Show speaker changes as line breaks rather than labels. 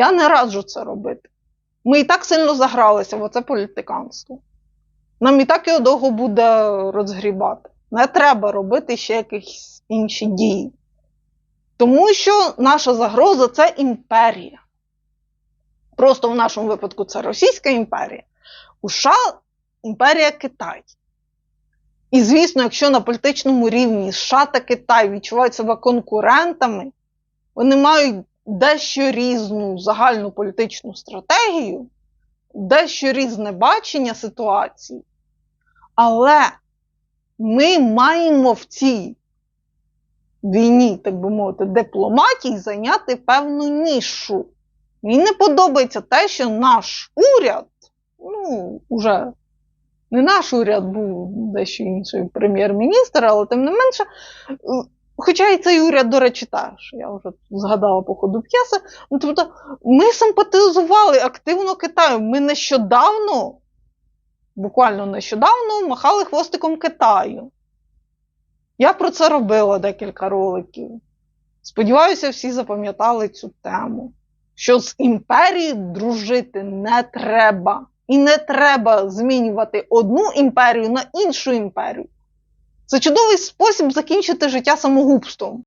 Я не раджу це робити. Ми і так сильно загралися в оце політиканство. Нам і так його довго буде розгрібати. Не треба робити ще якісь інші дії. Тому що наша загроза це імперія. Просто в нашому випадку це Російська імперія. У США імперія Китай. І, звісно, якщо на політичному рівні США та Китай відчувають себе конкурентами, вони мають дещо різну загальну політичну стратегію, дещо різне бачення ситуації. Але ми маємо в цій війні, так би мовити, дипломатії зайняти певну нішу. Мені не подобається те, що наш уряд, ну, уже не наш уряд був дещо інший прем'єр-міністр, але тим не менше, хоча і цей уряд, до речі, теж, я вже згадала по ходу п'єси. Ну, тобто, ми симпатизували активно Китаю. Ми нещодавно, буквально нещодавно, махали хвостиком Китаю. Я про це робила декілька роликів. Сподіваюся, всі запам'ятали цю тему. Що з імперією дружити не треба. І не треба змінювати одну імперію на іншу імперію. Це чудовий спосіб закінчити життя самогубством.